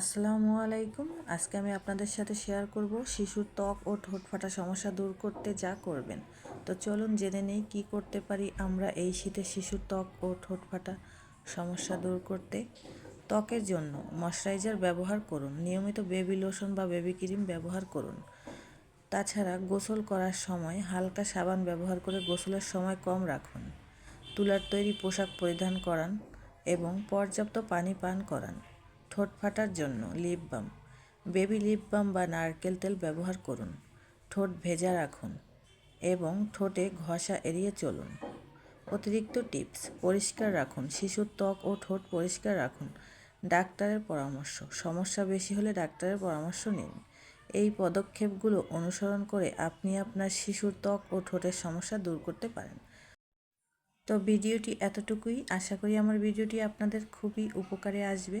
আসসালামু আলাইকুম। আজকে আমি আপনাদের সাথে শেয়ার করব শিশুর ত্বক ও ঠোঁট ফাটা সমস্যা দূর করতে যা করবেন। তো চলুন জেনে নেই কী করতে পারি আমরা এই শীতে শিশুর ত্বক ও ঠোঁট ফাটা সমস্যা দূর করতে। ত্বকের জন্য ময়শ্চারাইজার ব্যবহার করুন। নিয়মিত বেবি লোশন বা বেবি ক্রিম ব্যবহার করুন। তাছাড়া গোসল করার সময় হালকা সাবান ব্যবহার করে গোসলের সময় কম রাখুন। তুলার তৈরি পোশাক পরিধান করান এবং পর্যাপ্ত পানি পান করান। ঠোঁট ফাটার জন্য lip balm baby lip balm বা নারকেল তেল ব্যবহার করুন। ঠোঁট ভেজা রাখুন এবং ঠোঁটে ঘষা এড়িয়ে চলুন। অতিরিক্ত টিপস, পরিষ্কার রাখুন। শিশুর ত্বক ও ঠোঁট পরিষ্কার রাখুন। ডাক্তারের পরামর্শ, সমস্যা বেশি হলে ডাক্তারের পরামর্শ নিন। এই পদক্ষেপগুলো অনুসরণ করে আপনি আপনার শিশুর ত্বক ও ঠোঁটের সমস্যা দূর করতে পারেন। তো ভিডিওটি এতটুকুই। আশা করি আমার ভিডিওটি আপনাদের খুবই উপকারে আসবে।